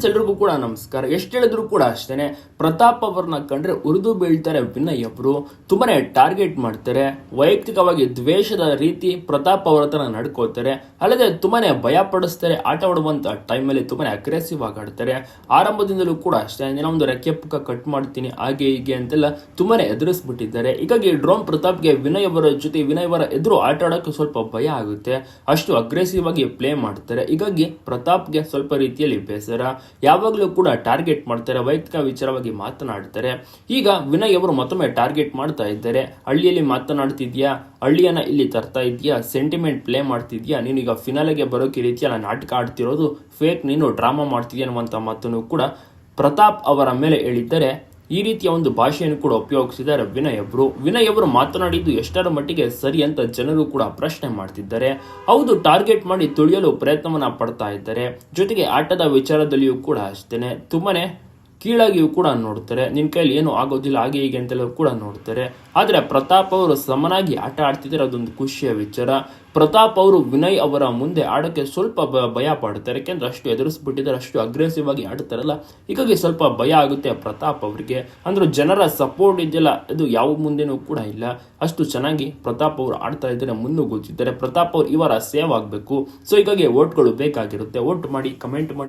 Friends ಎಲ್ರಿಗೂ ಕೂಡ ನಮಸ್ಕಾರ. ಎಷ್ಟು ಹೇಳಿದ್ರು ಕೂಡ ಅಷ್ಟೇನೆ. ಪ್ರತಾಪ್ ಅವ್ರನ್ನ ಕಂಡ್ರೆ ಉರಿದು ಬೀಳ್ತಾರೆ ವಿನಯ್ ಅವರು ತುಂಬಾನೇ ಟಾರ್ಗೆಟ್ ಮಾಡ್ತಾರೆ. ವೈಯಕ್ತಿಕವಾಗಿ ದ್ವೇಷದ ರೀತಿ ಪ್ರತಾಪ್ ಅವರ ಹತ್ರ ನಡ್ಕೋತಾರೆ. ಅಲ್ಲದೆ ತುಂಬಾನೇ ಭಯ ಪಡಿಸ್ತಾರೆ. ಆಟ ಆಡುವಂತ ಟೈಮಲ್ಲಿ ತುಂಬಾನೇ ಅಗ್ರೆಸಿವ್ ಆಗಿ ಆಡ್ತಾರೆ. ಆರಂಭದಿಂದಲೂ ಕೂಡ ಅಷ್ಟೇ. ಒಂದು ರೆಕ್ಕೆ ಪುಕ್ಕ ಕಟ್ ಮಾಡ್ತೀನಿ, ಹಾಗೆ ಹೀಗೆ ಅಂತೆಲ್ಲ ತುಂಬಾನೇ ಎದುರಿಸ್ಬಿಟ್ಟಿದ್ದಾರೆ. ಹೀಗಾಗಿ ಡ್ರೋನ್ ಪ್ರತಾಪ್ಗೆ ವಿನಯ್ ಅವರ ಜೊತೆ ವಿನಯ್ ಅವರ ಎದುರು ಆಟ ಆಡೋಕೆ ಸ್ವಲ್ಪ ಭಯ ಆಗುತ್ತೆ. ಅಷ್ಟು ಅಗ್ರೆಸಿವ್ ಆಗಿ ಪ್ಲೇ ಮಾಡ್ತಾರೆ. ಹೀಗಾಗಿ ಪ್ರತಾಪ್ಗೆ ಸ್ವಲ್ಪ ರೀತಿಯಲ್ಲಿ ಬೇಸರ. ಯಾವಾಗಲೂ ಕೂಡ ಟಾರ್ಗೆಟ್ ಮಾಡ್ತಾರೆ, ವೈಯಕ್ತಿಕ ವಿಚಾರವಾಗಿ ಮಾತನಾಡ್ತಾರೆ. ಈಗ ವಿನಯ್ ಅವರು ಮತ್ತೊಮ್ಮೆ ಟಾರ್ಗೆಟ್ ಮಾಡ್ತಾ ಇದ್ದಾರೆ. ಹಳ್ಳಿಯಲ್ಲಿ ಮಾತನಾಡ್ತಿದ್ಯಾ? ಹಳ್ಳಿಯನ್ನ ಇಲ್ಲಿ ತರ್ತಾ ಇದೆಯಾ? ಸೆಂಟಿಮೆಂಟ್ ಪ್ಲೇ ಮಾಡ್ತಿದ್ಯಾ? ನೀನು ಈಗ ಫಿನಾಲೆಗೆ ಬರೋಕೆ ರೀತಿಯಲ್ಲ ನಾಟಕ ಆಡ್ತಿರೋದು ಫೇಕ್ ನೀನು ಡ್ರಾಮಾ ಮಾಡ್ತಿದ್ಯಾ ಅನ್ನುವಂಥ ಮಾತನ್ನು ಕೂಡ ಪ್ರತಾಪ್ ಅವರ ಮೇಲೆ ಹೇಳಿದ್ದರೆ. ಈ ರೀತಿಯ ಒಂದು ಭಾಷೆಯನ್ನು ಕೂಡ ಉಪಯೋಗಿಸಿದ್ದಾರೆ ವಿನಯ್ ಅವರು. ವಿನಯ್ ಅವರು ಮಾತನಾಡಿದ್ದು ಎಷ್ಟರ ಮಟ್ಟಿಗೆ ಸರಿ ಅಂತ ಜನರು ಕೂಡ ಪ್ರಶ್ನೆ ಮಾಡ್ತಿದ್ದಾರೆ. ಹೌದು, ಟಾರ್ಗೆಟ್ ಮಾಡಿ ತುಳಿಯಲು ಪ್ರಯತ್ನವನ್ನ ಪಡ್ತಾ ಇದ್ದಾರೆ. ಜೊತೆಗೆ ಆಟದ ವಿಚಾರದಲ್ಲಿಯೂ ಕೂಡ ಅಷ್ಟೇನೆ. ತುಂಬಾನೇ ಕೀಳಾಗಿಯೂ ಕೂಡ ನೋಡ್ತಾರೆ. ನಿನ್ನ ಕೈಲಿ ಏನು ಆಗೋದಿಲ್ಲ, ಹಾಗೆ ಹೀಗೆ ಅಂತೆಲ್ಲ ಕೂಡ ನೋಡ್ತಾರೆ. ಆದರೆ ಪ್ರತಾಪ್ ಅವರು ಸಮನಾಗಿ ಆಟ ಆಡ್ತಿದ್ರೆ, ಅದೊಂದು ಖುಷಿಯ ವಿಚಾರ. ಪ್ರತಾಪ್ ಅವರು ವಿನಯ್ ಅವರ ಮುಂದೆ ಆಡೋಕ್ಕೆ ಸ್ವಲ್ಪ ಭಯ ಪಡ್ತಾರೆ. ಯಾಕೆಂದ್ರೆ ಅಷ್ಟು ಎದುರಿಸ್ಬಿಟ್ಟಿದ್ದಾರೆ, ಅಷ್ಟು ಅಗ್ರೆಸಿವ್ ಆಗಿ ಆಡ್ತಾರಲ್ಲ. ಹೀಗಾಗಿ ಸ್ವಲ್ಪ ಭಯ ಆಗುತ್ತೆ ಪ್ರತಾಪ್ ಅವರಿಗೆ. ಅಂದ್ರೆ ಜನರ ಸಪೋರ್ಟ್ ಇದೆಯಲ್ಲ, ಅದು ಯಾವ ಮುಂದೆನೂ ಕೂಡ ಇಲ್ಲ. ಅಷ್ಟು ಚೆನ್ನಾಗಿ ಪ್ರತಾಪ್ ಅವರು ಆಡ್ತಾ ಇದ್ದಾರೆ, ಮುನ್ನುಗ್ಗುತ್ತಿದ್ದಾರೆ. ಪ್ರತಾಪ್ ಅವರು ಇವರ ಸೇವ್ ಆಗಬೇಕು. ಸೊ ಹೀಗಾಗಿ ಓಟ್ಗಳು ಬೇಕಾಗಿರುತ್ತೆ. ಓಟ್ ಮಾಡಿ ಕಮೆಂಟ್ ಮಾಡಿ.